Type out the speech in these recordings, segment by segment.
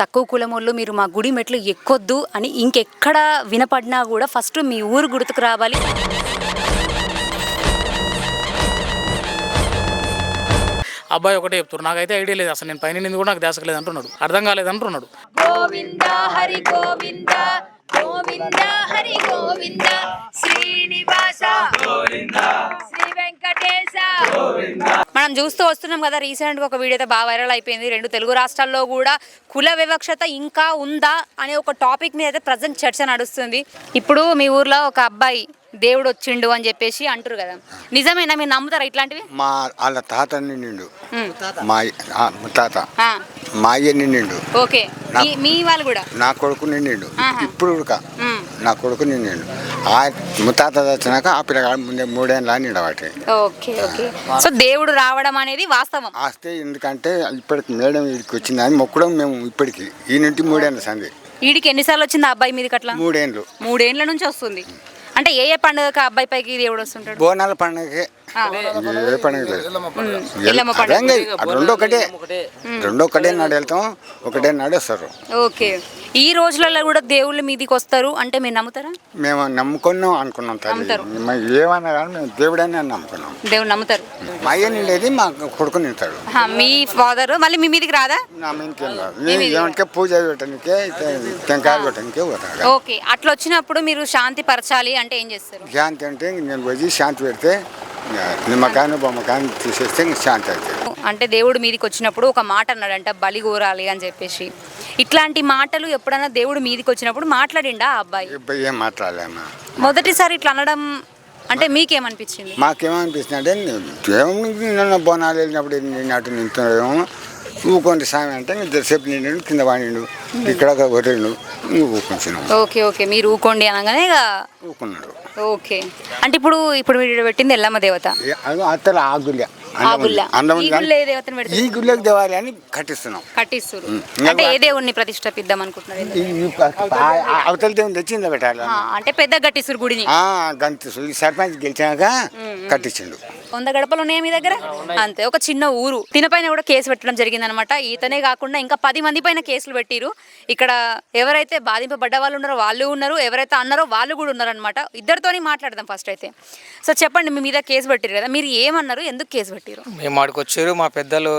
తక్కువ కులం వాళ్ళు మీరు మా గుడి మెట్లు ఎక్కొద్దు అని ఇంకెక్కడ వినపడినా కూడా ఫస్ట్ మీ ఊరు గుర్తుకు రావాలి. అబ్బాయి ఒకటే చెప్తారు నాకైతే ఐడియా లేదు. అసలు నేను పైన నింది కూడా నాకు దేశకలేదు అంటున్నాడు అర్థం కాలేదు అంటున్నాడు గోవింద హరి గోవింద గోవింద హరి గోవింద శ్రీనివాస శ్రీ వెంకటేశ. మనం చూస్తూ వస్తున్నాం కదా రీసెంట్గా ఒక వీడియో అయితే బాగా వైరల్ అయిపోయింది. రెండు తెలుగు రాష్ట్రాల్లో కూడా కుల వివక్షత ఇంకా ఉందా అనే ఒక టాపిక్ మీద అయితే ప్రజెంట్ చర్చ నడుస్తుంది. ఇప్పుడు మీ ఊర్లో ఒక అబ్బాయి దేవుడు వచ్చిండు అని చెప్పేసి అంటారు కదా. నిజమేనా మీరు నమ్ముతారా ఇట్లాంటివి? మా వాళ్ళ తాత నిండు. మా ఆ, మా అయ్య నిండు ఓకే. మీ- వాళ్ళు కూడా? నా కొడుకు నిండు. ఇప్పుడు. నా కొడుకు నిండు ఆ ముత్తాత వచ్చినాక ఆ పిల్లగాడు ముందే మూడేళ్ళ నిండవాటి ఓకే ఓకే. సో దేవుడు రావడం అనేది వాస్తవం. ఆస్తే ఎందుకంటే ఇప్పటికి మేడం వీడికి వచ్చింది. అని మొక్కడం మేము ఇప్పటికి. ఈ నుండి మూడేళ్ళ సంది వీడికి ఎన్నిసార్లు వచ్చింది ఆ అబ్బాయి మీదకి అట్లా? మూడేళ్ళు మూడేండ్ల నుంచి వస్తుంది. అంటే ఏ ఏ పండుగకి ఆ అబ్బాయి పైకి దేవుడు వస్తుంటాడు బోనాల పండుగకి ఆ. ఏ పండుగ లేదు పండుగ. రెండు ఒకటే రెండు ఒకటే నాడు వెళ్తాం ఒకటే నాడు వస్తారు ఓకే ఈ రోజులలో కూడా దేవుళ్ళు మీదికి వస్తారు అంటే మీరు నమ్ముతారా? మేము నమ్ముకున్నాం అనుకున్నాం నమ్ముతారు. మేము ఏమన్నా కానీ మేము దేవుడని నమ్ముకున్నాం. దేవుడు నమ్ముతారు. మా అయ్య నిండేది మా కొడుకు నింటాడు మీ ఫాదర్ మళ్ళీ మీ మీదికి రాదా? నా ఏమంటే పూజ పెట్టడానికే టెంకాయలు పెట్టడానికే పోతాడు. ఓకే. అట్లా వచ్చినప్పుడు మీరు శాంతి పరచాలి అంటే ఏం చేస్తారు? శాంతి అంటే నేను వచ్చి శాంతి పెడితే నిమ్మకాయను బొమ్మకాయను తీసేస్తే ఇంక శాంతి అవుతుంది. అంటే దేవుడు మీదికి వచ్చినప్పుడు ఒక మాట అన్నాడంట బలి కోరాలి అని చెప్పేసి. ఇట్లాంటి మాటలు ఎప్పుడైనా దేవుడు మీదికి వచ్చినప్పుడు మాట్లాడిండా ఆ అబ్బాయి? ఏం మాట్లాడలేమా. మొదటిసారి ఇట్లా అనడం అంటే మీకేమనిపించింది? మాకేమనిపిస్తుంది అంటే బోనాలు వెళ్ళినప్పుడు అటు నింటున్నాడేమో ఊకోండి స్వామి అంటే ఇంక సేపు నిండు కింద వాడిండు ఇక్కడ వదిలిండు ఓకే ఓకే. మీరు ఊకోండి అనగానే ఇక ఊకున్నాడు. ఓకే. అంటే ఇప్పుడు ఇప్పుడు మీరు పెట్టింది ఎల్లమ్మ దేవత? ఏ- అది అత్తల ఆ గుళ్ళ. ఈ గుళ్ళకి దేవాలి అని కట్టిస్తున్నాం కట్టిస్తారు. అంటే ఏ దేవుణ్ణి ప్రతిష్టాపిద్దాం అనుకుంటున్నారు అవతల దేవుని పెట్టాలి? అంటే పెద్ద కట్టిస్తారు గుడిని. సర్పంచ్ గెలిచాక కట్టించిండు. వంద గడపలు ఉన్నాయా మీ దగ్గర? అంతే ఒక చిన్న ఊరు. తినపైన కూడా కేసు పెట్టడం జరిగిందనమాట ఈతనే కాకుండా ఇంకా పది మంది పైన కేసులు పెట్టిరు. ఇక్కడ ఎవరైతే బాధింపబడ్డ వాళ్ళు ఉన్నారో వాళ్ళు ఉన్నారు ఎవరైతే అన్నారో వాళ్ళు కూడా ఉన్నారనమాట ఇద్దరితోని మాట్లాడదాం ఫస్ట్ అయితే. సో చెప్పండి మీ మీద కేసు పెట్టిరు కదా మీరు ఏమన్నారు ఎందుకు కేసు పెట్టిరు? మేము ఆడికి వచ్చారు మా పెద్దలు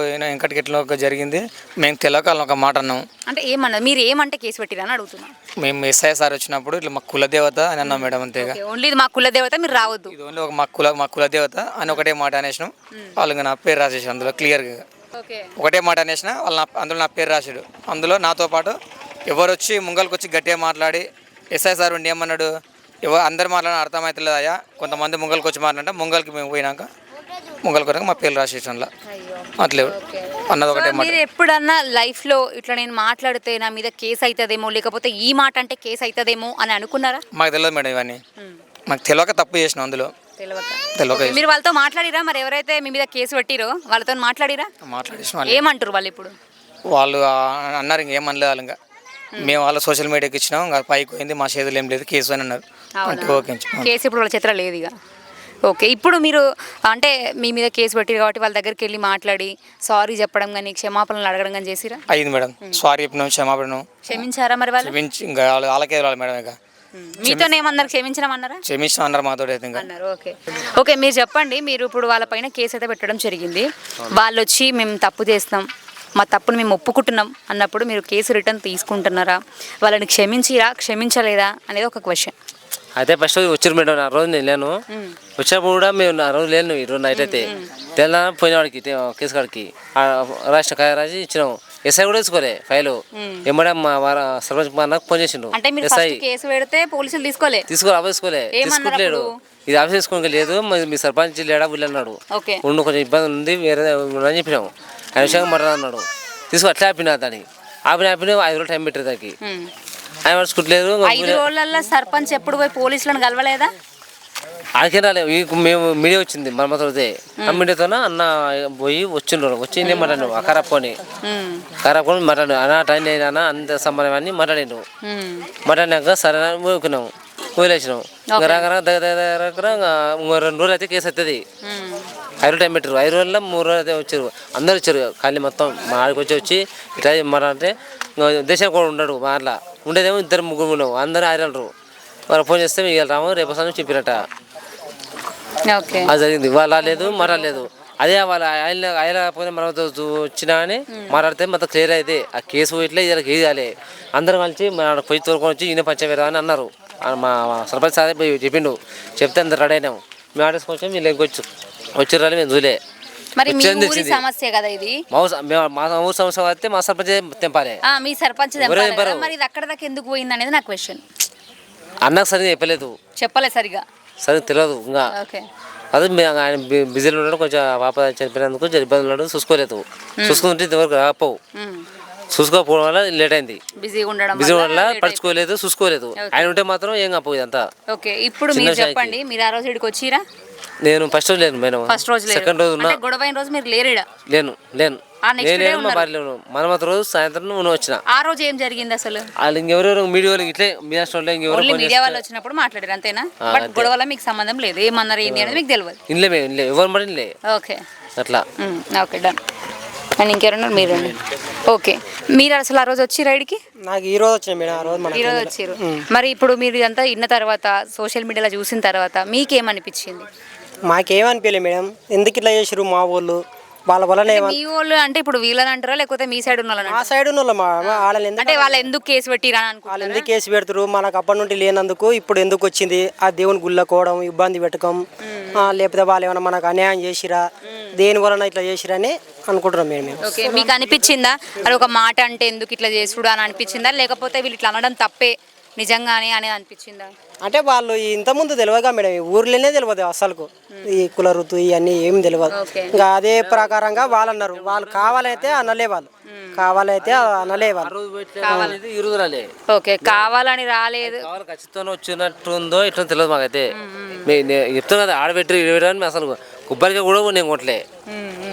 ఒక జరిగింది. మేము వాళ్ళని ఒక మాట అన్నాం. అంటే ఏమన్నారు మీరు ఏమంటే కేసు పెట్టిరు అని అడుగుతున్నా. మేము ఎస్ఐ సార్ వచ్చినప్పుడు ఇట్లా మా కులదేవత అని అన్నాం మేడం అంతేగా. ఓన్లీ ఇది మా కుల దేవత మీరు రావద్దు. ఇది ఓన్లీ ఒక మా కుల మా కులదేవత అని ఒకటే మాట అనేసినాం. వాళ్ళు నా పేరు రాసేసి అందులో క్లియర్గా ఒకటే మాట అనేసిన వాళ్ళు నా అందులో నా పేరు రాశాడు అందులో నాతో పాటు ఎవరు వచ్చి ముంగల్కి వచ్చి గట్టిగా మాట్లాడి ఎస్ఐ సార్ ఉండి ఏమన్నాడు? ఎవరు అందరు మాట్లాడిన అర్థమవుతలేదు అయ్యా? కొంతమంది ముంగల్కి వచ్చి మాట్లాడంటే ముంగల్కి మేము పోయినాక ముంగల్ కొరకు మా పేరు రాసేసి అందులో. అట్లే అన్నది ఒకటే మాట. మీరు ఎప్పుడన్నా లైఫ్లో ఇట్లా నేను మాట్లాడితే నా మీద కేసు అవుతుందేమో లేకపోతే ఈ మాట అంటే కేసు అవుతుందేమో అని అనుకున్నారా? మాకు తెలియదు మేడం ఇవన్నీ. మాకు తెలియక తప్పు చేసినాం అందులో. తెలియక మీరు వాళ్ళతో మాట్లాడిరా మరి? ఎవరైతే మీ మీద కేసు పెట్టిరో వాళ్ళతో మాట్లాడిరా? మాట్లాడేసిన వాళ్ళు ఏమంటారు వాళ్ళు ఇప్పుడు? వాళ్ళు అన్నారు ఇంకేమనలేదు వాళ్ళు ఇంకా. మేము. వాళ్ళ సోషల్ మీడియాకి ఇచ్చినాం ఇంకా పైకి పోయింది మా చేతులు ఏం లేదు కేసు అని అన్నారు. అంటే ఓకే. కేసు ఇప్పుడు వాళ్ళ చేతిలో లేదు ఇక. ఓకే ఇప్పుడు మీరు అంటే మీ మీద కేసు పెట్టిరు కాబట్టి వాళ్ళ దగ్గరికి వెళ్ళి మాట్లాడి సారీ చెప్పడం కానీ క్షమాపణలు అడగడం కానీ చేసిరా? అయింది మేడం. సారీ చెప్పినాం క్షమాపణం క్షమించారా మరి వాళ్ళు? క్షమించి ఇంకా వాళ్ళ- వాళ్ళకే వాళ్ళు మేడం ఇక. మీతో ఏమన్నారు? క్షమించమన్నారా క్షమించాం అన్నారు మాతో అయితే ఇంకా. అన్నారు ఓకే. ఓకే మీరు చెప్పండి మీరు ఇప్పుడు వాళ్ళపైన కేసు అయితే పెట్టడం జరిగింది. వాళ్ళు వచ్చి మేము తప్పు చేస్తాం మా తప్పును మేము ఒప్పుకుంటున్నాం అన్నప్పుడు మీరు కేసు రిటర్న్ తీసుకుంటున్నారా? వాళ్ళని క్షమించిరా క్షమించలేదా అనేది ఒక క్వశ్చన్. అయితే ఫస్ట్ వచ్చారు మేడం ఆ రోజు నేను లేను. వచ్చినప్పుడు కూడా మేము ఆ రోజు లేను ఈ రోజు నైట్ అయితే. తెల్లార పోయిన వాడికి తే- కేసు కాడికి. ఆ రాసిన కాయ రాసి ఇచ్చినాం ఎస్ఐ కూడా తీసుకోలే ఫైల్ ఎమ్మడే మా సర్పంచ్ మా నాకు ఫోన్ చేసిండు. అంటే మీరు ఎస్ఐ కేసు పెడితే పోలీసులు తీసుకోలే? తీసుకోలే ఆఫీస్ తీసుకోలే తీసుకుంటలేడు? ఇది ఆఫీస్ తీసుకోనికి లేదు మీ సర్పంచ్ లేడా వీళ్ళు అన్నాడు. ఓకే. ఉండు కొంచెం ఇబ్బంది ఉంది వేరే అని చెప్పినాం ఆయన విషయంగా మాట్లాడు అన్నాడు. తీసుకో అట్లా ఆపిన దానికి ఆపిన ఆపిన ఐదు రోజులు టైం పెట్టారు దానికి. ఆయన పడుచుకుంటలేదు ఐదు రోజులలో సర్పంచ్ ఎప్పుడు పోయి పోలీసులను కలవలేదా? ఆడికే మేము మీడియా వచ్చింది మనమతో ఆ మీడియాతోన అన్న పోయి వచ్చిండ్రు. వచ్చింది మాట్లాడు ఆ కరప్పని ఉమ్. కరప్పని మాట్లాడు అన్న టైం లేదు అన్న అంత సంబంధం అని మాట్లాడిండు. మాట్లాడినాక సరే అని ఊరుకున్నాం వదిలేసినాం. దగ్గర దగ్గర ఇంకా రెండు రోజులు అయితే కేసు అవుతుంది. ఐదు టైం పెట్టారు ఐదు రోజుల్లో మూడు రోజులు అయితే వచ్చారు. అందరు వచ్చారు. ఖాళీ మొత్తం మా ఆడికి వచ్చి వచ్చి ఇట్లా మన అంటే దేశం కూడా ఉన్నాడు మా అట్లా ఉండేదేమో ఇద్దరు ముగ్గురు ఉన్నావు అందరూ ఆడరు వాళ్ళు ఫోన్ చేస్తే మీకు రాము రేపు వస్తాను చెప్పినట్ట ఓకే. అది జరిగింది. వాళ్ళ లేదు మరా అదే వాళ్ళ ఆయన ఆయన పోయిన మనతో వచ్చినా అని మాట్లాడితే మొత్తం క్లియర్ అయితే ఆ కేసు ఇట్లా ఇలా కాలే. అందరం కలిసి మన పోయి తోలుకొని వచ్చి ఈయన పంచవేరా అని అన్నారు. మా సర్పంచ్ సార్ చెప్పిండు. చెప్తే అందరు రెడీ అయినాం మేము ఆడేసుకొచ్చాం మీరు ఇంకొచ్చు వచ్చి రాలి మేము చూలే. మరి మీ వచ్చింది ఊరి. సమస్య కదా ఇది? మా ఊరు స- మేము- మా ఊరు సంవత్సరం అయితే మా సర్పంచ్ తెంపాలి. మీ సర్పంచ్ తెంపాలి మరి ఇది అక్కడ దాకా ఎందుకు పోయింది అనేది నా క్వశ్చన్ అన్నకు సరిగ్గా చెప్పలేదు. చెప్పలే సరిగా సరిగ్గా తెలియదు ఇంకా. ఓకే. అదే మే- ఆయన బి- బిజీలో ఉన్నాడు కొంచెం ఆ పాప చనిపోయినందుకు జర ఇబ్బంది ఉన్నాడు చూసుకోలేదు. చూసుకుంటే ఇంతవరకు రాకపోవు మ్మ్. చూసుకోకపోవడం వల్ల లేట్ అయింది. బిజీగా ఉండడం బిజీ వల్ల వల్ల late అయిపోయింది. పడుచుకోలేదు చూసుకోలేదు. ఆయన ఉంటే మాత్రం ఏం కాపోయేది అంతా ఓకే. ఇప్పుడు చిన్న మీరు షాయికి. చెప్పండి మీరు ఆ రోజు ఇక్కడికి వచ్చిరా? నేను ఫస్ట్ రోజు లేను మేడం. ఫస్ట్ రోజు లేరు. సెకండ్ రోజు ఉన్నా. అంటే గొడవ అయిన రోజు మీరు లేరు. లేను లేను. ఆ ఉన్నారు. మనమత రోజు సాయంత్రం నువ్వు వచ్చిన. ఆ రోజు ఏం జరిగింది అసలు? వాళ్ళు ఇంకెవరెవరు మీడియా వాళ్ళకి ఇట్లే మీ వాళ్ళు ఇంకెవరు ఓన్లీ ఫోన్ మీడియా వాళ్ళు వచ్చినప్పుడు మాట్లాడారు అంతేనా? బట్. గొడవల మీకు సంబంధం లేదు. ఏమన్నారు ఏంటి అనేది మీకు తెలియదు మేము ఎవరు మరి ఓకే. అట్లా. మ్మ్. ఓకే డన్ అండ్ ఇంకెవరున్నారు మీరు ఓకే. మీరు అసలు ఆ రోజు వచ్చి రైడ్కి నాకు ఈ రోజు వచ్చిన మేడం ఆ రోజు మన ఈ రోజు వచ్చారు మరి ఇప్పుడు మీరు ఇదంతా ఇన్న తర్వాత సోషల్ మీడియాలో చూసిన తర్వాత మీకేమనిపించింది? మాకేమనిపించలేదు మేడం. ఎందుకు ఇట్లా చేసిరు మా వాళ్ళు వాళ్ళ వలన మీ వాళ్ళు అంటే ఇప్పుడు వీళ్ళని అంటారా? లేకపోతే మీ సైడ్ ఉన్న మా సైడ్ ఉన్న వాళ్ళని అంటే వాళ్ళు ఎందుకు కేసు పెట్టిరా వాళ్ళు ఎందుకు కేసు పెడతారు? మనకు అప్పటి నుండి లేనందుకు ఇప్పుడు ఎందుకు వచ్చింది? ఆ దేవుని గుళ్ళకోవడం ఇబ్బంది పెట్టకం ఆ, లేకపోతే వాళ్ళు ఏమైనా మనకు అన్యాయం చేసిరా? దేని వలన ఇట్లా చేసిరా అని అనుకుంటున్నాం మేము. మేము ఓకే మీకు అనిపించిందా? అది ఒక మాట అంటే ఎందుకు ఇట్లా చేసుడు అని అనిపించిందా? లేకపోతే వీళ్ళు ఇట్లా అనడం తప్పే నిజంగానే అనేది అనిపించిందా? అంటే వాళ్ళు ఇంతకుముందు తెలియదుగా మేడం? ఈ ఊర్లోనే తెలియదు అసలుకు. ఈ కుల ఋతు ఇవన్నీ ఏం తెలియదు. ఇంకా అదే ప్రకారంగా వాళ్ళు అన్నారు వాళ్ళు కావాలైతే అనలే వాళ్ళు. కావాలైతే అనలే వాళ్ళు. ఓకే. కావాలని రాలేదు. కావాలి ఖచ్చితంగా వచ్చినట్టు ఉందో ఇట్లా తెలియదు మాకైతే. మే- నేను చెప్తాను కదా ఆడబెట్టి మేము అసలు కొబ్బరికాయ కూడా నేను కొట్టలే.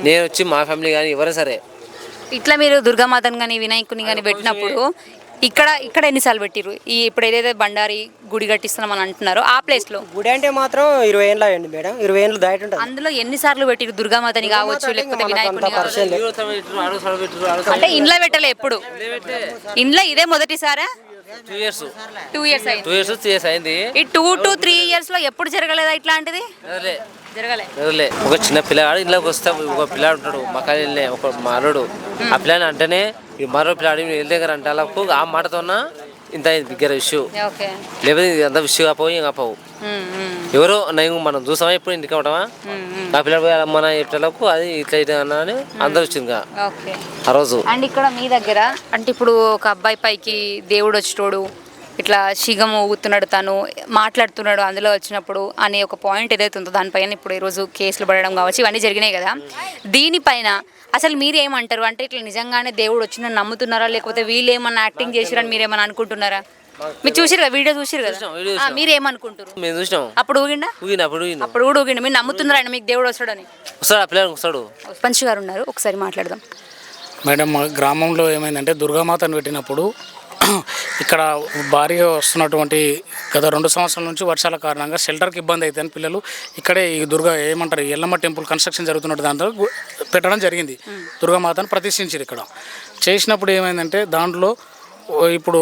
నేను వచ్చి మా ఫ్యామిలీ కానీ ఎవరైనా సరే. ఇట్లా మీరు దుర్గామాతను కానీ వినాయకుని కానీ పెట్టినప్పుడు ఇక్కడ ఇక్కడ ఎన్నిసార్లు పెట్టిరు ఈ ఇప్పుడు ఏదైతే బండారి గుడి కట్టిస్తున్నాం అని అంటున్నారో ఆ ప్లేస్లో గుడి అంటే మాత్రం ఇరవై ఏళ్ళు అయ్యండి మేడం. ఇరవై ఏళ్ళు దాటి ఉంటుంది. అందులో ఎన్నిసార్లు పెట్టిరు దుర్గామాతని కావచ్చు లేకపోతే వినాయకుని కావచ్చు? అంటే ఇంట్లో పెట్టలే ఎప్పుడు? ఇంట్లో ఇదే మొదటిసారా? టూ ఇయర్స్ టూ ఇయర్స్ అయింది టూ ఇయర్స్ త్రీ ఇయర్స్ అయింది. ఈ టూ టు త్రీ ఇయర్స్లో ఎప్పుడు జరగలేదా ఇట్లాంటిది? జరగలే. ఒక చిన్న పిల్లాడు ఇంట్లోకి వస్తే ఒక పిల్లాడు ఉంటాడు మా కాళ్ళ ఒక మారుడు. ఆ పిల్లని అంటేనే ఈ మరో పిల్లాడు వెళ్ళే దగ్గర అంటే వాళ్ళకు ఆ మాటతోన ఇంత బిగ్గర ఇష్యూ ఓకే. లేకపోతే ఇది అంత ఇష్యూ కాపోవు ఏం కాపోవు ఎవరో నేను మనం చూసామా ఇప్పుడు ఇంటికి ఆ పిల్లడు పోయి మన ఇట్లకు అది ఇట్లా ఇట్లా అని అందరు వచ్చింది ఆ రోజు. అండ్ ఇక్కడ మీ దగ్గర అంటే ఇప్పుడు ఒక అబ్బాయి పైకి దేవుడు వచ్చేటోడు ఇట్లా శిగం ఊగుతున్నాడు తను మాట్లాడుతున్నాడు అందులో వచ్చినప్పుడు అనే ఒక పాయింట్ ఏదైతే ఉందో దానిపైన ఇప్పుడు ఈరోజు కేసులు పడడం కావచ్చు ఇవన్నీ జరిగినాయి కదా. దీనిపైన అసలు మీరు ఏమంటారు? అంటే ఇట్లా నిజంగానే దేవుడు వచ్చిందని నమ్ముతున్నారా? లేకపోతే వీళ్ళు ఏమన్నా యాక్టింగ్ చేసిరని మీరు ఏమన్నా అనుకుంటున్నారా? మీరు చూసిరు కదా? వీడియో చూసిరు కదా మీరు ఏమనుకుంటారు మేము చూసినాం. అప్పుడు ఊగిండా? ఊగిన అప్పుడు ఊగిన. అప్పుడు కూడా ఊగిండు. మీరు నమ్ముతున్నారా ఆయన? మీకు దేవుడు వస్తాడని. వస్తాడు ఆ పిల్లడు వస్తాడు. పంచ్ గారు ఉన్నారు. ఒకసారి మాట్లాడదాం. మేడం మా గ్రామంలో ఏమైందంటే దుర్గామాతను పెట్టినప్పుడు ఇక్కడ భారీగా వస్తున్నటువంటి గత రెండు సంవత్సరాల నుంచి వర్షాల కారణంగా షెల్టర్కి ఇబ్బంది అవుతుందని పిల్లలు ఇక్కడే ఈ దుర్గా ఏమంటారు ఈ ఎల్లమ్మ టెంపుల్ కన్స్ట్రక్షన్ జరుగుతున్న దాంట్లో పెట్టడం జరిగింది. దుర్గామాతను ప్రతిష్ఠించారు ఇక్కడ. చేసినప్పుడు ఏమైందంటే దాంట్లో ఇప్పుడు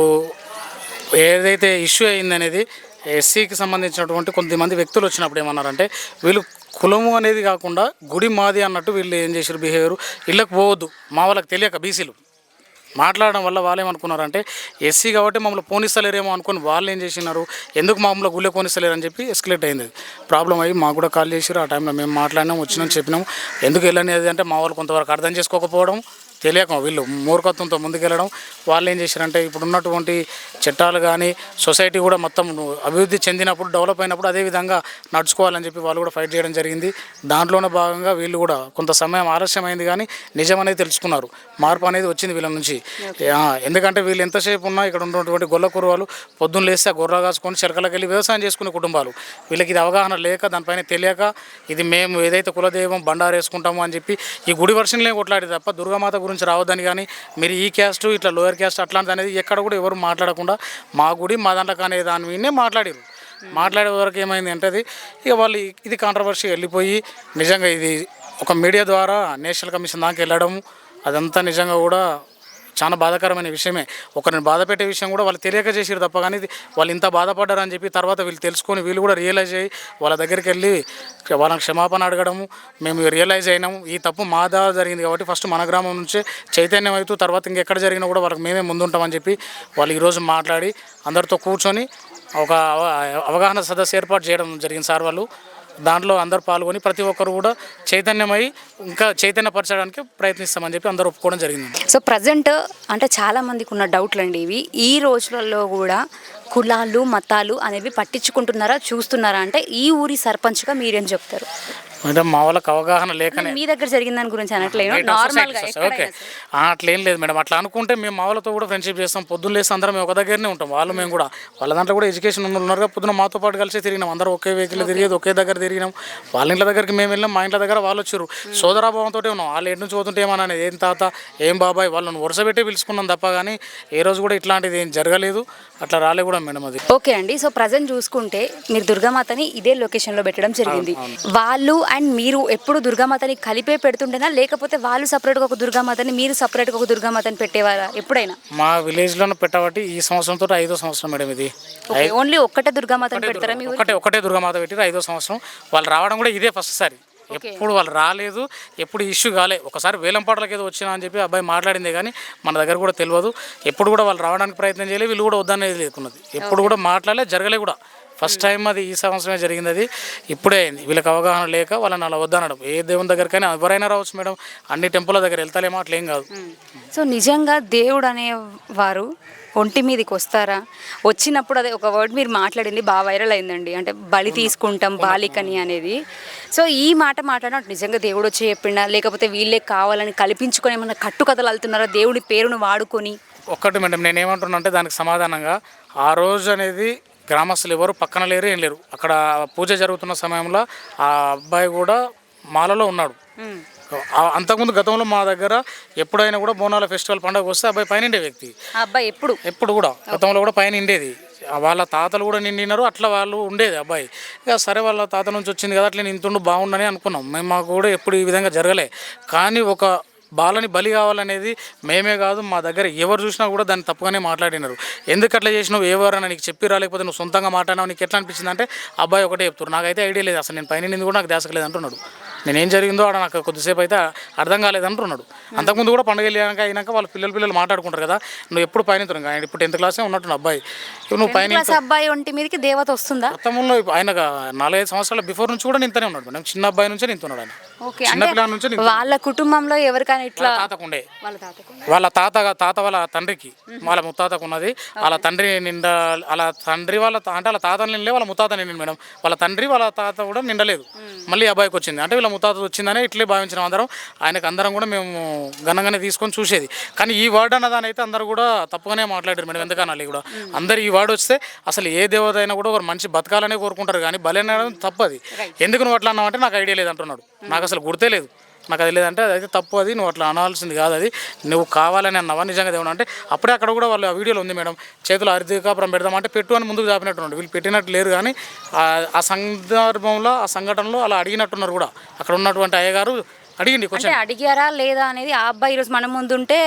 ఏదైతే ఇష్యూ అయిందనేది ఎస్సీకి సంబంధించినటువంటి కొంతమంది వ్యక్తులు వచ్చినప్పుడు ఏమన్నారంటే వీళ్ళు కులము అనేది కాకుండా గుడి మాది అన్నట్టు వీళ్ళు ఏం చేశారు బిహేవియర్. ఇళ్ళకి పోవద్దు మా వాళ్ళకి తెలియక బీసీలు. మాట్లాడడం వల్ల వాళ్ళు ఏమనుకున్నారంటే ఎస్సీ కాబట్టి మమ్మల్ని పోనిస్తలేరేమో అనుకుని వాళ్ళు ఏం చేసినారు ఎందుకు మమ్మల్ని గుళ్ళే పోనిస్తలేరు అని చెప్పి ఎస్కలేట్ అయింది. ప్రాబ్లం అయ్యి మాకు కూడా కాల్ చేసారు ఆ టైంలో మేము మాట్లాడినాం వచ్చినాం చెప్పినాం. ఎందుకు వెళ్ళనేది అంటే మా వాళ్ళు కొంతవరకు అర్థం చేసుకోకపోవడం తెలియక వీళ్ళు మూర్ఖత్వంతో ముందుకెళ్ళడం. వాళ్ళు ఏం చేశారంటే ఇప్పుడు ఉన్నటువంటి చట్టాలు కానీ సొసైటీ కూడా మొత్తం అభివృద్ధి చెందినప్పుడు డెవలప్ అయినప్పుడు అదే విధంగా నడుచుకోవాలని చెప్పి వాళ్ళు కూడా ఫైట్ చేయడం జరిగింది. దాంట్లోనే భాగంగా వీళ్ళు కూడా కొంత సమయం ఆలస్యమైంది కానీ నిజం అనేది తెలుసుకున్నారు. మార్పు అనేది వచ్చింది వీళ్ళ నుంచి. ఎందుకంటే వీళ్ళు ఎంతసేపు ఉన్నా ఇక్కడ ఉన్నటువంటి గొల్ల కుర్రవాళ్ళు పొద్దున్న లేస్తే గొర్రె కాసుకొని చెరకలకు వెళ్ళి వ్యవసాయం చేసుకునే కుటుంబాలు. వీళ్ళకి ఇది అవగాహన లేక దానిపైన తెలియక ఇది మేము ఏదైతే కులదైవం బండారు వేసుకుంటామో అని చెప్పి ఈ గుడి వర్షంలే కొట్లాడి తప్ప దుర్గామాత గురించి రావద్దని కానీ మీరు ఈ క్యాస్ట్ ఇట్లా లోయర్ క్యాస్ట్ అట్లాంటిది అనేది ఎక్కడ కూడా ఎవరు మాట్లాడకుండా మా గుడి మా దాంట్లో కానీ దాని మీదనే మాట్లాడారు. మాట్లాడే వరకు ఏమైంది అంటే అది ఇక వాళ్ళు ఇది కాంట్రవర్సీ వెళ్ళిపోయి నిజంగా ఇది ఒక మీడియా ద్వారా నేషనల్ కమిషన్ దాకా వెళ్ళడం అదంతా నిజంగా కూడా చాలా బాధాకరమైన విషయమే. ఒకరిని బాధ పెట్టే విషయం కూడా వాళ్ళు తెలియక చేసిరు తప్ప కానీ వాళ్ళు ఇంత బాధపడ్డారు అని చెప్పి తర్వాత వీళ్ళు తెలుసుకొని వీళ్ళు కూడా రియలైజ్ అయ్యి వాళ్ళ దగ్గరికి వెళ్ళి వాళ్ళని క్షమాపణ అడగడము మేము రియలైజ్ అయినాము. ఈ తప్పు మా ద్వారా జరిగింది కాబట్టి ఫస్ట్ మన గ్రామం నుంచే చైతన్యం అవుతూ తర్వాత ఇంకెక్కడ జరిగినా కూడా వాళ్ళకి మేమే ముందుంటామని చెప్పి వాళ్ళు ఈరోజు మాట్లాడి అందరితో కూర్చొని ఒక అవగాహన సదస్సు ఏర్పాటు చేయడం జరిగింది సార్ వాళ్ళు. దాంట్లో అందరు పాల్గొని ప్రతి ఒక్కరు కూడా చైతన్యమై ఇంకా చైతన్యపరచడానికి ప్రయత్నిస్తామని చెప్పి అందరూ ఒప్పుకోవడం జరిగింది. సో ప్రజెంట్ అంటే చాలా మందికి ఉన్న డౌట్లు అండి ఇవి. ఈ రోజులలో కూడా కులాలు మతాలు అనేవి పట్టించుకుంటున్నారా చూస్తున్నారా? అంటే ఈ ఊరి సర్పంచ్గా మీరేం చెప్తారు? అంటే మా వాళ్ళకి అవగాహన లేకనే. మీ దగ్గర జరిగిన దాని గురించి అనట్లేదు ఓకే. అట్లా ఏం లేదు మేడం. అట్లా అనుకుంటే మేము మా వాళ్ళతో కూడా ఫ్రెండ్షిప్ చేస్తాం. పొద్దున్న లేసి అందరం మేము ఒక దగ్గరనే ఉంటాం. వాళ్ళు మేము కూడా. వాళ్ళ దాంట్లో కూడా ఎడ్యుకేషన్ ఉన్న ఉన్నారు పొద్దున మాతో పాటు కలిసి తిరిగినాం. అందరూ ఒకే వెహికల్ తిరిగేది ఒకే దగ్గర తిరిగినాం. వాళ్ళ ఇంట్ల దగ్గరికి మేము వెళ్ళాం మా ఇంట్ల దగ్గర వాళ్ళు వచ్చారు. సోదరాభావంతో ఉన్నాం. వాళ్ళు ఎటు నుంచి పోతుంటే ఏమన్నా ఏం తాత ఏం బాబాయ్ వాళ్ళని వరుస పెట్టి పిలుచుకున్నాం తప్ప కానీ ఏ రోజు కూడా ఇట్లాంటిది ఏం జరగలేదు. అట్లా రాలే కూడా మేడం అది. ఓకే అండి. సో ప్రజెంట్ చూసుకుంటే మీరు దుర్గామాతని ఇదే లొకేషన్లో పెట్టడం జరిగింది. వాళ్ళు అండ్ మీరు ఎప్పుడు దుర్గామాతని కలిపే పెడుతుంటేనా లేకపోతే వాళ్ళు సపరేట్గా ఒక దుర్గామాతని మీరు సపరేట్గా ఒక దుర్గామాతని పెట్టేవారా? ఎప్పుడైనా? మా విలేజ్లోనే పెట్టబట్టి ఈ సంవత్సరంతో ఐదో సంవత్సరం మేడం ఇది. ఓన్లీ ఒక్కటే దుర్గామాతని పెడతారా మీ ఊరు ఒకటే ఒకటే దుర్గామాత పెట్టిరు ఐదో సంవత్సరం. వాళ్ళు రావడం కూడా ఇదే ఫస్ట్ సారి. ఎప్పుడు వాళ్ళు రాలేదు ఎప్పుడు ఇష్యూ కాలే. ఒకసారి వేలం పాటలకు ఏదో వచ్చినా అని చెప్పి అబ్బాయి మాట్లాడిందే కానీ మన దగ్గర కూడా తెలియదు. ఎప్పుడు కూడా వాళ్ళు రావడానికి ప్రయత్నం చేయలేదు వీళ్ళు కూడా వద్దనేది లేకున్నది. ఎప్పుడు కూడా మాట్లాడలే జరగలే కూడా. ఫస్ట్ టైం అది ఈ సంవత్సరమే జరిగింది అది ఇప్పుడే అయింది. వీళ్ళకి అవగాహన లేక వాళ్ళని అలా వద్దనడం. ఏ దేవుని దగ్గరకైనా ఎవరైనా రావచ్చు మేడం. అన్ని టెంపుల్ దగ్గర వెళ్తాలేమో అట్లేం కాదు. సో నిజంగా దేవుడు అనేవారు ఒంటి మీదకి వస్తారా? వచ్చినప్పుడు అదే ఒక వర్డ్ మీరు మాట్లాడింది బాగా వైరల్ అయిందండి. అంటే బలి తీసుకుంటాం బాలికని అనేది. సో ఈ మాట మాట్లాడినట్టు నిజంగా దేవుడు వచ్చి చెప్పిండా లేకపోతే వీళ్ళే కావాలని కల్పించుకొని ఏమన్నా కట్టుకథలు వెళ్తున్నారా దేవుడి పేరును వాడుకొని. ఒక్కటి మేడం నేను ఏమంటున్నా అంటే దానికి సమాధానంగా ఆ రోజు అనేది గ్రామస్తులు ఎవరు పక్కన లేరు ఏం లేరు. అక్కడ పూజ జరుగుతున్న సమయంలో ఆ అబ్బాయి కూడా మాలలో ఉన్నాడు. అంతకుముందు గతంలో మా దగ్గర ఎప్పుడైనా కూడా బోనాల ఫెస్టివల్ పండుగ వస్తే అబ్బాయి పైన వ్యక్తి. అబ్బాయి ఎప్పుడు? ఎప్పుడు కూడా. గతంలో కూడా పైన ఉండేది వాళ్ళ తాతలు కూడా నిండినారు అట్లా వాళ్ళు ఉండేది అబ్బాయి. ఇక సరే వాళ్ళ తాత నుంచి వచ్చింది కదా అట్లా నింతుండు బాగుండని అనుకున్నాం. మేము మాకు కూడా ఎప్పుడు ఈ విధంగా జరగలే. కానీ ఒక బాలని బలి కావాలనేది మేమే కాదు మా దగ్గర ఎవరు చూసినా కూడా దాన్ని తప్పుగానే మాట్లాడినారు. ఎందుకు అట్లా చేసినావు? ఎవరైనా నీకు చెప్పి రాలేకపోతే నువ్వు సొంతంగా మాట్లాడినావు నీకు ఎట్లా అనిపించింది అంటే అబ్బాయి ఒకటే చెప్తారు నాకైతే ఐడియా లేదు అసలు నేను పైన నింది కూడా నాకు దేశకలేదు అంటున్నాడు. నేను ఏం జరిగిందో ఆడ నాకు కొద్దిసేపు అయితే అర్థం కాలేదు అంటున్నాడు. అంతకుముందు కూడా పండుగ వెళ్ళాక అయినాక వాళ్ళ పిల్లలు పిల్లలు మాట్లాడుకుంటారు కదా నువ్వు ఎప్పుడు పైన ఆయన ఇప్పుడు టెన్త్ క్లాసే ఉన్నట్టు అబ్బాయి. నువ్వు పైన అబ్బాయి ఒంటి మీదకి దేవత వస్తుందా? ఇప్పుడు ఆయన నాలుగైదు సంవత్సరాల బిఫోర్ నుంచి కూడా నింతనే ఉన్నాడు. మేడం చిన్న అబ్బాయి నుంచే నింతున్నాడు ఆయన. ఓకే చిన్న అంటే పిల్లల నుంచే వాళ్ళ కుటుంబంలో ఎవరికైనా ఇట్లా తాతకుండే వాళ్ళ తాతకు వాళ్ళ తాత తాత వాళ్ళ తండ్రికి వాళ్ళ ముత్తాతకు ఉన్నది. వాళ్ళ తండ్రి నిండా వాళ్ళ తండ్రి వాళ్ళ తా- అంటే వాళ్ళ తాత నిండలే వాళ్ళ ముత్తాత నిండి మేడం. వాళ్ళ తండ్రి వాళ్ళ తాత కూడా నిండలేదు. మళ్ళీ ఈ అబ్బాయికి వచ్చింది. అంటే వీళ్ళ ముత్తాత వచ్చిందని ఇట్లే భావించిన అందరం. ఆయనకు అందరం కూడా మేము ఘనంగానే తీసుకొని చూసేది. కానీ ఈ వర్డ్ అన్నదాని అయితే అందరూ కూడా తప్పుగానే మాట్లాడారు మేడం ఎందుకనాలి కూడా. అందరు ఈ వర్డ్ వస్తే అసలు ఏ దేవత అయినా కూడా ఒక మంచి బతకాలనే కోరుకుంటారు కానీ బలి అనడం తప్పది. ఎందుకు నువ్వు అట్లా అన్నావు అంటే నాకు ఐడియా లేదు అంటున్నాడు నాకు అసలు గుర్తే లేదు. నాకు అది లేదంటే అదైతే తప్పు అది నువ్వు అట్లా అనాల్సింది కాదు అది. నువ్వు కావాలని అన్నావా? నిజంగా దేవుడు? అంటే అప్పుడే అక్కడ కూడా వాళ్ళు ఆ వీడియోలో ఉంది మేడం. చేతులు అరిదికాపురం పెడదామంటే పెట్టు అని ముందుకు చాపినట్టున్నాడు వీళ్ళు పెట్టినట్టు లేరు కానీ ఆ- సందర్భంలో ఆ సంఘటనలో అలా అడిగినట్టున్నారు కూడా. అక్కడ ఉన్నటువంటి అయ్యగారు అడిగింది కొంచెం అడిగారా లేదా అనేది ఆ అబ్బాయి ఈరోజు మన ముందు ఉంటే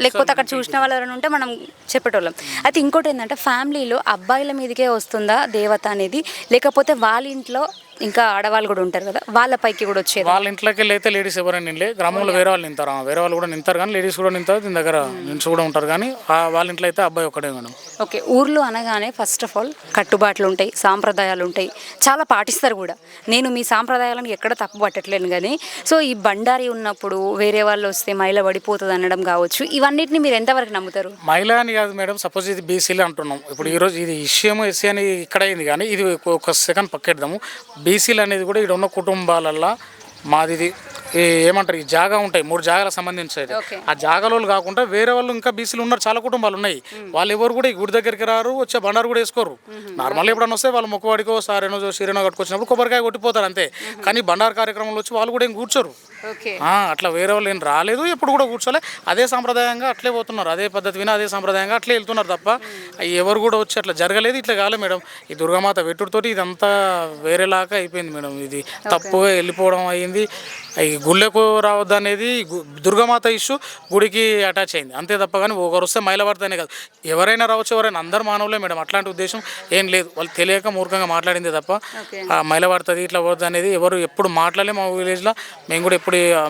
లేకపోతే అక్కడ చూసిన వాళ్ళు ఎవరైనా ఉంటే మనం చెప్పేటోళ్ళం. అయితే ఇంకోటి ఏంటంటే ఫ్యామిలీలో అబ్బాయిల మీదకే వస్తుందా దేవత అనేది? లేకపోతే వాళ్ళ ఇంట్లో ఇంకా ఆడవాళ్ళు కూడా ఉంటారు కదా వాళ్ళ పైకి కూడా వచ్చేది. వాళ్ళ ఇంట్లోకి వెళ్ళి అయితే లేడీస్ ఎవరైనా నిండలే గ్రామంలో వేరే వాళ్ళు నింతారు. వేరే వాళ్ళు కూడా నింతారు కానీ లేడీస్ కూడా నింతారు దీని దగ్గర నించు కూడా ఉంటారు కానీ ఆ వాళ్ళ ఇంట్లో అయితే అబ్బాయి ఒక్కడే మేడం. ఓకే ఊర్లో అనగానే ఫస్ట్ ఆఫ్ ఆల్ కట్టుబాట్లు ఉంటాయి సాంప్రదాయాలు ఉంటాయి. చాలా పాటిస్తారు కూడా. నేను మీ సాంప్రదాయాలను ఎక్కడ తప్పు పట్టట్లేను కానీ సో ఈ బండారి ఉన్నప్పుడు వేరే వాళ్ళు వస్తే మహిళ పడిపోతుంది అనడం కావచ్చు. ఇవన్నిటిని మీరు ఎంతవరకు నమ్ముతారు? మహిళ అని కాదు మేడం సపోజ్ ఇది బీసీలు అంటున్నాం. ఇప్పుడు ఈరోజు ఇది ఇష్యం ఎస్సీ అని ఇక్కడ అయింది కానీ ఇది ఒక సెకండ్ పక్కెడదాము బీసీలు అనేది కూడా ఇక్కడ ఉన్న కుటుంబాలల్లో మాది ఏమంటారు ఈ జాగా ఉంటాయి మూడు జాగాలకు సంబంధించి Okay. ఆ జాగాలో కాకుండా వేరే వాళ్ళు ఇంకా బీసీలు ఉన్నారు చాలా కుటుంబాలు ఉన్నాయి. వాళ్ళు ఎవరు కూడా ఈ గుడి దగ్గరికి రారు వచ్చే బండారు కూడా వేసుకోరు. నార్మల్ ఎప్పుడన్నా వస్తే వాళ్ళు మొక్కువాడికో సారేనో సీరెనో కట్టుకొచ్చినప్పుడు కొబ్బరికాయ కొట్టిపోతారు అంతే. కానీ బండారు కార్యక్రమంలో వచ్చి వాళ్ళు కూడా ఏం కూర్చోరు. అట్లా వేరే వాళ్ళు ఏం రాలేదు ఎప్పుడు కూడా కూర్చోలే. అదే సాంప్రదాయంగా అట్లే పోతున్నారు. అదే పద్ధతి విన అదే సాంప్రదాయంగా అట్లే వెళ్తున్నారు తప్ప అయ్యి ఎవరు కూడా వచ్చి అట్లా జరగలేదు ఇట్లా కాలే మేడం. ఈ దుర్గామాత వెట్టుడితోటి ఇదంతా వేరేలాగా అయిపోయింది మేడం. ఇది తప్పుగా వెళ్ళిపోవడం అయింది. ఈ గుళ్ళకు రావద్దు అనేది దుర్గామాత ఇష్యూ గుడికి అటాచ్ అయింది. అంతే తప్ప కానీ ఒకరు వస్తే మైలపడతానే కాదు. ఎవరైనా రావచ్చు ఎవరైనా అందరు మానవులే మేడం. అట్లాంటి ఉద్దేశం ఏం లేదు. వాళ్ళు తెలియక మూర్ఖంగా మాట్లాడింది తప్ప ఆ మైల పడుతుంది ఇట్లా పడుతుంది అనేది ఎవరు ఎప్పుడు మాట్లాడలే మా విలేజ్లో మేము కూడా ఎప్పుడు ఆ,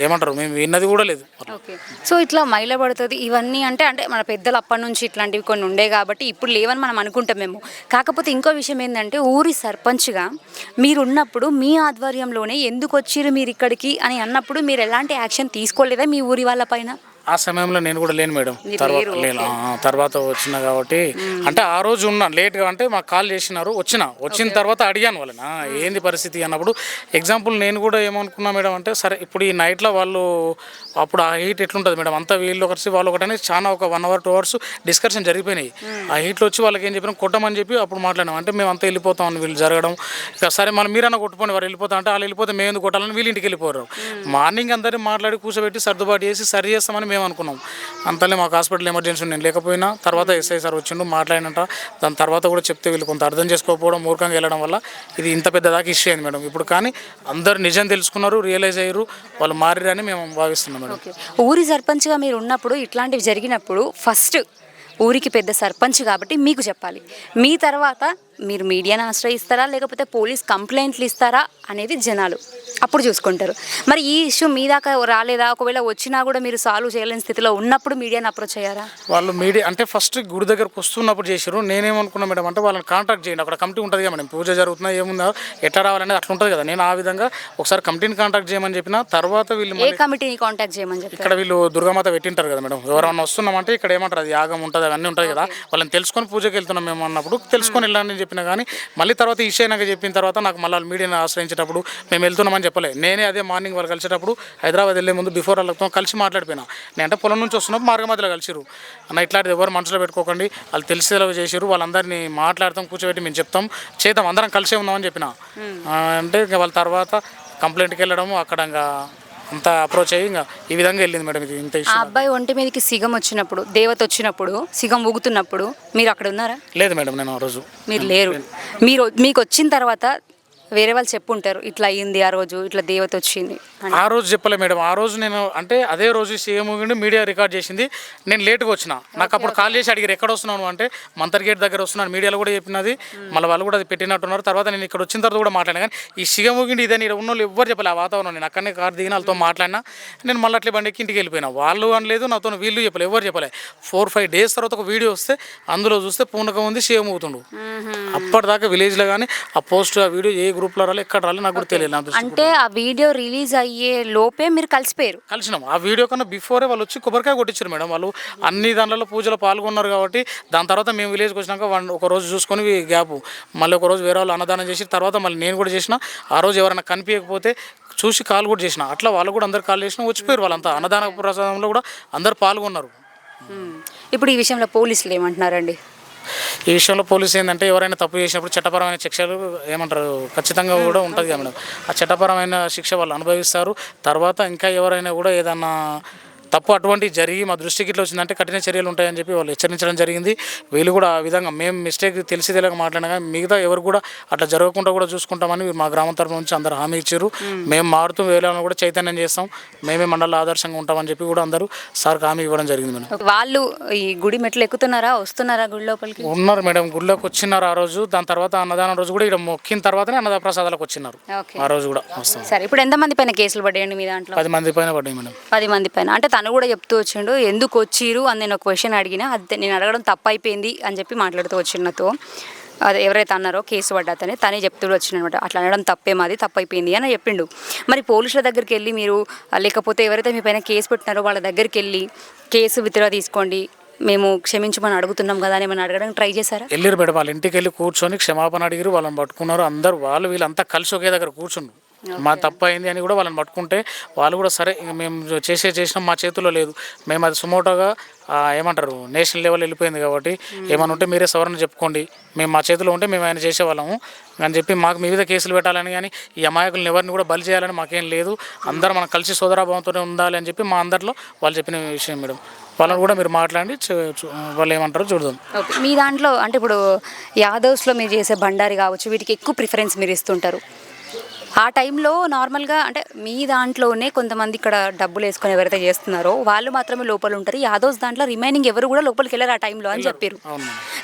ఏమంటారు మేము విన్నది కూడా లేదు. ఓకే. సో ఇట్లా మైల పడుతుంది ఇవన్నీ అంటే అంటే మన పెద్దలు అప్పటి నుంచి ఇట్లాంటివి కొన్ని ఉండే కాబట్టి ఇప్పుడు లేవని మనం అనుకుంటాం మేము. కాకపోతే ఇంకో విషయం ఏంటంటే ఊరి సర్పంచ్గా మీరు ఉన్నప్పుడు మీ ఆధ్వర్యంలోనే ఎందుకు వచ్చిర్రు మీరు ఇక్కడికి అని అన్నప్పుడు మీరు ఎలాంటి యాక్షన్ తీసుకోలేదా మీ ఊరి వాళ్ళ పైన? ఆ సమయంలో నేను కూడా లేను మేడం. తర్వాత లేను. తర్వాత వచ్చిన కాబట్టి. అంటే ఆ రోజు ఉన్నా లేట్గా అంటే మాకు కాల్ చేసినారు వచ్చిన. వచ్చిన తర్వాత అడిగాను వాళ్ళని. "ఆ, ఏంది పరిస్థితి అన్నప్పుడు ఎగ్జాంపుల్ నేను కూడా ఏమనుకున్నా మేడం అంటే సరే ఇప్పుడు ఈ నైట్లో వాళ్ళు అప్పుడు ఆ హీట్ ఎట్లుంటుంది మేడం? అంతా వీళ్ళు ఒకటి వాళ్ళు ఒకటని చాలా ఒక one hour two hours discussion జరిగిపోయినాయి. ఆ హీట్లో వచ్చి వాళ్ళకి ఏం చెప్పినా? కొట్టమని చెప్పి అప్పుడు మాట్లాడినాం. అంటే మేము అంతా వెళ్ళిపోతాం అని వీళ్ళు జరగడం. ఇక సరే మళ్ళీ మీరన్నా కొట్టుకోండి వారు వెళ్ళిపోతా అంటే వాళ్ళు వెళ్ళిపోతే మేము ఎందుకు కొట్టాలని వీళ్ళ ఇంటికి వెళ్ళిపోరు. మార్నింగ్ అందరినీ మాట్లాడి కూర్చోబెట్టి సర్దుబాటు చేసి సరి చేస్తామని మేము అనుకున్నాం అంతలే మాకు హాస్పిటల్ ఎమర్జెన్సీ నేను లేకపోయినా తర్వాత ఎస్ఐ సార్ వచ్చిండు మాట్లాడినట. దాని తర్వాత కూడా చెప్తే వీళ్ళు కొంత అర్థం చేసుకోకపోవడం మూర్ఖంగా వెళ్ళడం వల్ల ఇది ఇంత పెద్ద దాకా ఇష్యూ అయింది మేడం. ఇప్పుడు కానీ అందరు నిజం తెలుసుకున్నారు రియలైజ్ అయ్యారు వాళ్ళు మారిరని మేము భావిస్తున్నాం మేడం. ఊరి సర్పంచ్గా మీరు ఉన్నప్పుడు ఇట్లాంటివి జరిగినప్పుడు ఫస్ట్ ఊరికి పెద్ద సర్పంచ్ కాబట్టి మీకు చెప్పాలి. మీ తర్వాత మీరు మీడియాను ఆశ్రయిస్తారా? లేకపోతే పోలీస్ కంప్లైంట్లు ఇస్తారా? అనేది జనాలు అప్పుడు చూసుకుంటారు. మరి ఈ ఇష్యూ మీ దాకా రాలేదా? ఒకవేళ వచ్చినా కూడా మీరు సాల్వ్ చేయలేని స్థితిలో ఉన్నప్పుడు మీడియాని అప్రోచ్ అయ్యారా? వాళ్ళు మీడియా అంటే ఫస్ట్ గుడి దగ్గరకు వస్తున్నప్పుడు చేసారు నేనేమనుకున్నా మేడం అంటే వాళ్ళని కాంటాక్ట్ చేయండి. అక్కడ కమిటీ ఉంటుంది కదా మేడం. పూజ జరుగుతుందా ఏముందా ఎట్లా రావాలనేది అట్లా ఉంటుంది కదా. నేను ఆ విధంగా ఒకసారి కమిటీని కాంటాక్ట్ చేయమని చెప్పిన తర్వాత వీళ్ళు ఏ కమిటీని కాంటాక్ట్ చేయమని చెప్తారు ఇక్కడ వీళ్ళు దుర్గామాత పెట్టింటారు కదా మేడం. ఎవరన్నా వస్తున్నామంటే ఇక్కడ ఏమంటారు? అది యాగం ఉంటుంది అవన్నీ ఉంటుంది కదా. వాళ్ళని తెలుసుకొని పూజకి వెళ్తున్నాం మేము అన్నప్పుడు తెలుసుకొని వెళ్ళండి అని చెప్పిన కానీ మళ్ళీ తర్వాత ఈ విషయం నాకు చెప్పిన తర్వాత నాకు మళ్ళీ వాళ్ళు మీడియాని ఆశ్రయించేటప్పుడు మేము వెళ్తున్నామని చెప్పలే. నేనే అదే మార్నింగ్ వాళ్ళు కలిసేటప్పుడు హైదరాబాద్ వెళ్ళే ముందు బిఫోర్ వాళ్ళతో కలిసి మాట్లాడిపోయినా. నేను అంటే పొలం నుంచి వస్తున్నప్పుడు మార్గ మధ్యలో కలిసిరు అన్న ఇట్లాంటిది ఎవరు మనసులో పెట్టుకోకండి. వాళ్ళు తెలిసేలా చేసిరు వాళ్ళందరినీ మాట్లాడతాం కూర్చోబెట్టి మేము చెప్తాం. చేద్దాం అందరం కలిసే ఉందామని చెప్పిన. అంటే ఇంకా వాళ్ళ తర్వాత కంప్లైంట్కి వెళ్ళడము అక్కడ ఇంకా అంతా అప్రోచ్ అయ్యి ఇంకా ఈ విధంగా వెళ్ళింది మేడం ఇది. ఇంత ఆ అబ్బాయి ఒంటి మీదకి సిగం వచ్చినప్పుడు దేవత వచ్చినప్పుడు సిగం ఊగుతున్నప్పుడు మీరు అక్కడ ఉన్నారా? లేదు మేడం నేను ఆ రోజు మీరు లేరు. మీరు మీకు వచ్చిన తర్వాత వేరే వాళ్ళు చెప్పుంటారు ఇట్లా అయ్యింది ఆ రోజు ఇట్లా దేవత వచ్చింది అని. ఆ రోజు చెప్పలే మేడం ఆ రోజు నేను అంటే అదే రోజు సీఎం మీడియా రికార్డ్ చేసింది నేను లేట్గా వచ్చిన. నాకు అప్పుడు కాల్ చేసి అడిగారు ఎక్కడ వస్తున్నాను అంటే మంతర్ గేట్ దగ్గర వస్తున్నాను మీడియాలో కూడా చెప్పినది మళ్ళీ వాళ్ళు కూడా అది పెట్టినట్టున్నారు తర్వాత నేను ఇక్కడ వచ్చిన తర్వాత కూడా మాట్లాడినా కానీ ఈ సీఎం ఇదే నేను ఉన్న వాళ్ళు ఎవ్వరు చెప్పలే ఆ వాతావరణం నేను అక్కడనే కార్ దిగిన వాళ్ళతో మాట్లాడినా నేను మళ్ళీ అట్లే బండికి ఇంటికి వెళ్ళిపోయినా. వాళ్ళు అనలేదు నాతో వీళ్ళు చెప్పలే ఎవరు చెప్పలే. ఫోర్ ఫైవ్ డేస్ తర్వాత ఒక వీడియో వస్తే అందులో చూస్తే పూనకం ఉంది సీఎం అవుతుండు అప్పటిదాకా విలేజ్లో కానీ ఆ పోస్ట్ ఆ వీడియో ఏ గ్రూప్లో రాలి ఎక్కడ రాలి నాకు కూడా తెలియదు నా అంటే ఆ వీడియో రిలీజ్ అయ్యే లోపే మీరు కలిసిపోయారు? కలిసినాం. ఆ వీడియో కన్నా బిఫోరే వాళ్ళు వచ్చి కొబ్బరికాయ కొట్టించారు మేడం. వాళ్ళు అన్ని దాంట్లో పూజలో పాల్గొన్నారు కాబట్టి దాని తర్వాత మేము విలేజ్కి వచ్చినాక వన్ ఒక రోజు చూసుకొని గ్యాప్. మళ్ళీ ఒక రోజు వేరే వాళ్ళు అన్నదానం చేసి తర్వాత మళ్ళీ నేను కూడా చేసిన. ఆ రోజు ఎవరైనా కనిపించకపోతే చూసి కాల్ కూడా చేసిన. అట్లా వాళ్ళు కూడా అందరు కాల్ చేసిన వచ్చిపోయారు వాళ్ళంతా. అన్నదాన ప్రసాదంలో కూడా అందరు పాల్గొన్నారు. ఇప్పుడు ఈ విషయంలో పోలీసులు ఏమంటున్నారండి? ఈ విషయంలో పోలీసు ఏంటంటే ఎవరైనా తప్పు చేసినప్పుడు చట్టపరమైన శిక్షలు ఏమంటారు? ఖచ్చితంగా కూడా ఉంటుంది కదా మేడం. ఆ చట్టపరమైన శిక్ష వాళ్ళు అనుభవిస్తారు. తర్వాత ఇంకా ఎవరైనా కూడా ఏదన్నా తప్పు అటువంటి జరిగి మా దృష్టికి ఇట్లా వచ్చిందంటే కఠిన చర్యలు ఉంటాయని చెప్పి వాళ్ళు హెచ్చరించడం జరిగింది. వీళ్ళు కూడా ఆ విధంగా మేము మిస్టేక్ తెలిసి తెలియక మాట్లాడినా కానీ మిగతా ఎవరు కూడా అట్లా జరగకుండా కూడా చూసుకుంటామని మా గ్రామం తరపు నుంచి అందరు హామీ ఇచ్చారు. మేము. మారుతూ వేరే కూడా చైతన్యం చేస్తాం. మేమే మండల ఆదర్శంగా ఉంటామని చెప్పి కూడా అందరూ సార్కి హామీ ఇవ్వడం జరిగింది మేడం. వాళ్ళు ఈ గుడి మెట్లు ఎక్కుతున్నారా? వస్తున్నారా గుడి లోపలికి? ఉన్నారు మేడం. గుళ్ళోకి వచ్చినారు ఆ రోజు. దాని తర్వాత అన్నదానం రోజు కూడా ఇక్కడ మొక్కిన తర్వాతనే అన్నదాన ప్రసాదాలకు వచ్చినారు. ఆ రోజు కూడా వస్తాం. సరే ఇప్పుడు ఎంతమంది పైన కేసులు పడ్డాయండి మీ దాంట్లో? పది మంది పైన పడ్డాయి మేడం. పది మంది పైన. అంటే తను కూడా చెప్తూ వచ్చిండు ఎందుకు వచ్చిరు అని నేను ఒక క్వశ్చన్ అడిగినా అది నేను అడగడం తప్పు అయిపోయింది అని చెప్పి మాట్లాడుతూ వచ్చినతో అది ఎవరైతే అన్నారో కేసు పడ్డాతనే తనే చెప్తూ వచ్చిందనమాట అట్లా అనడం తప్పే మాది తప్పు అయిపోయింది అని చెప్పిండు. మరి పోలీసుల దగ్గరికి వెళ్ళి మీరు లేకపోతే ఎవరైతే మీ పైన కేసు పెట్టినారో వాళ్ళ దగ్గరికి వెళ్ళి కేసు విత్డ్రా తీసుకోండి మేము క్షమించమని అడుగుతున్నాం కదా అని అడగడానికి ట్రై చేశారా? వెళ్ళారు మేడం వాళ్ళ ఇంటికి వెళ్ళి కూర్చొని క్షమాపణ అడిగిరు వాళ్ళని పట్టుకున్నారు అందరు వాళ్ళు వీళ్ళంతా కలిసి ఒకే దగ్గర కూర్చుండు మా తప్పు అయింది అని కూడా వాళ్ళని పట్టుకుంటే వాళ్ళు కూడా సరే మేము చేసే చేసినాం మా చేతిలో లేదు. మేము అది సుమోటోగా ఏమంటారు నేషనల్ లెవెల్ వెళ్ళిపోయింది కాబట్టి ఏమైనా ఉంటే మీరే సవరణ చెప్పుకోండి. మేము మా చేతిలో ఉంటే మేము ఆయన చేసేవాళ్ళము. అని చెప్పి మాకు మీ మీద కేసులు పెట్టాలని కానీ ఈ అమాయకులను ఎవరిని కూడా బలి చేయాలని మాకేం లేదు. అందరం మనం కలిసి సోదరాభావంతోనే ఉండాలి అని చెప్పి మా అందరిలో వాళ్ళు చెప్పిన విషయం మేడం. వాళ్ళని కూడా మీరు మాట్లాడి వాళ్ళు ఏమంటారో చూద్దాం. ఓకే. మీ దాంట్లో అంటే ఇప్పుడు యాదవ్స్లో మీరు చేసే బండారి కావచ్చు వీటికి ఎక్కువ ప్రిఫరెన్స్ మీరు ఇస్తుంటారు. ఆ టైంలో నార్మల్గా అంటే మీ దాంట్లోనే కొంతమంది ఇక్కడ డబ్బులు వేసుకొని ఎవరైతే చేస్తున్నారో వాళ్ళు మాత్రమే లోపల ఉంటారు. యాదవ్స్ దాంట్లో రిమైనింగ్ ఎవరు కూడా లోపలికి వెళ్ళారు ఆ టైంలో అని చెప్పారు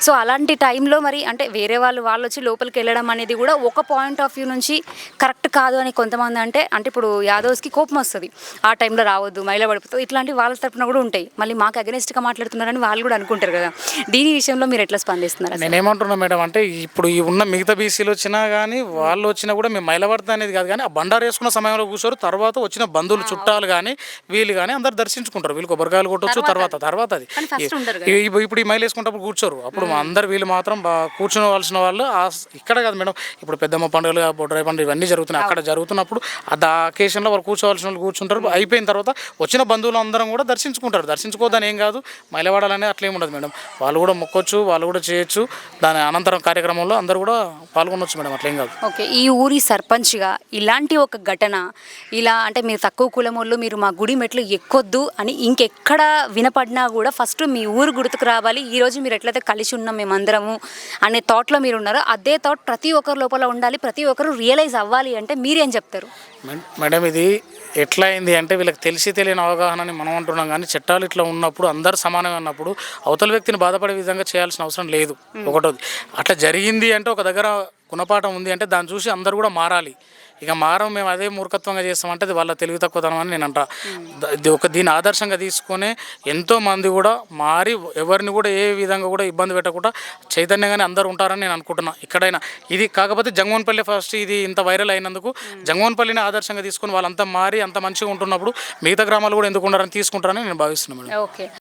సో అలాంటి టైంలో మరి అంటే వేరే వాళ్ళు వాళ్ళు వచ్చి లోపలికి వెళ్ళడం అనేది కూడా ఒక పాయింట్ ఆఫ్ వ్యూ నుంచి కరెక్ట్ కాదు అని కొంతమంది అంటే అంటే ఇప్పుడు యాదవ్స్కి కోపం వస్తుంది. ఆ టైంలో రావద్దు మైల పడిపోతుంది ఇట్లాంటి వాళ్ళ తరపున కూడా ఉంటాయి. మళ్ళీ మాకు అగెనిస్ట్గా మాట్లాడుతున్నారని వాళ్ళు కూడా అనుకుంటారు కదా. దీని విషయంలో మీరు ఎట్లా స్పందిస్తున్నారు? నేనేమంటున్నా మేడం అంటే ఇప్పుడు ఈ ఉన్న మిగతా బీసీలు వచ్చినా కానీ వాళ్ళు వచ్చినా కూడా మేము మైలవర్త అనేది కాదు కానీ ఆ బండారు వేసుకున్న సమయంలో కూర్చోరు. తర్వాత వచ్చిన బంధువులు చుట్టాలు కానీ వీళ్ళు కానీ అందరు దర్శించుకుంటారు. వీళ్ళు కొబ్బరికాయలు కొట్టొచ్చు తర్వాత తర్వాత అది. ఇప్పుడు- ఈ మైలు వేసుకుంటప్పుడు కూర్చోరు. అప్పుడు అందరు వీళ్ళు మాత్రం కూర్చోవలసిన వాళ్ళు ఇక్కడ కాదు మేడం. ఇప్పుడు పెద్దమ్మ పండుగలు బొడ్రాయి పండుగ ఇవన్నీ జరుగుతున్నాయి. అక్కడ జరుగుతున్నప్పుడు ఆ అకేషన్లో వాళ్ళు కూర్చోవలసిన వాళ్ళు కూర్చుంటారు. అయిపోయిన తర్వాత వచ్చిన బంధువులు అందరం కూడా దర్శించుకుంటారు. దర్శించుకోవద్దని ఏం కాదు. మైలవాడాలనే అట్లా ఉండదు మేడం. వాళ్ళు కూడా మొక్కొచ్చు వాళ్ళు కూడా చేయొచ్చు. దాని అనంతరం కార్యక్రమంలో అందరూ కూడా పాల్గొనొచ్చు మేడం. అట్లా కాదు. ఓకే. ఈ ఊరి సర్పంచ్గా ఇలాంటి ఒక ఘటన ఇలా అంటే మీరు తక్కువ కులం వాళ్ళు మీరు మా గుడి మెట్లు ఎక్కొద్దు అని ఇంకెక్కడ వినపడినా కూడా ఫస్ట్ మీ ఊరు గుర్తుకు రావాలి. ఈ రోజు మీరు ఎట్లయితే కలిసి ఉన్నాం మేమందరము అనే థాట్లో మీరు ఉన్నారో అదే థాట్ ప్రతి ఒక్కరి లోపల ఉండాలి ప్రతి ఒక్కరు రియలైజ్ అవ్వాలి అంటే మీరేం చెప్తారు? మేడం- మేడం ఇది ఎట్లా అయింది అంటే వీళ్ళకి తెలిసి తెలియని అవగాహనని మనం అంటున్నాం కానీ చట్టాలు ఇట్లా ఉన్నప్పుడు అందరు సమానంగా ఉన్నప్పుడు అవతల వ్యక్తిని బాధపడే విధంగా చేయాల్సిన అవసరం లేదు. ఒకటోది. అట్లా జరిగింది అంటే ఒక దగ్గర గుణపాఠం ఉంది అంటే దాన్ని చూసి అందరూ కూడా మారాలి. ఇక మారం మేము అదే మూర్ఖత్వంగా చేస్తామంటే అది వాళ్ళ తెలివి తక్కువతనం అని నేను అంట. ఒక దీన్ని ఆదర్శంగా తీసుకొని ఎంతో మంది కూడా మారి ఎవరిని కూడా ఏ విధంగా కూడా ఇబ్బంది పెట్టకుండా చైతన్యంగానే అందరూ ఉంటారని నేను అనుకుంటున్నా. ఇక్కడైనా ఇది కాకపోతే జంగోన్పల్లి ఫస్ట్ ఇది ఇంత వైరల్ అయినందుకు జంగోన్పల్లిని ఆదర్శంగా తీసుకొని వాళ్ళంతా మారి అంత మంచిగా ఉంటున్నప్పుడు మిగతా గ్రామాలు కూడా ఎందుకు ఉండాలని తీసుకుంటారని నేను భావిస్తున్నాను మేడం. ఓకే.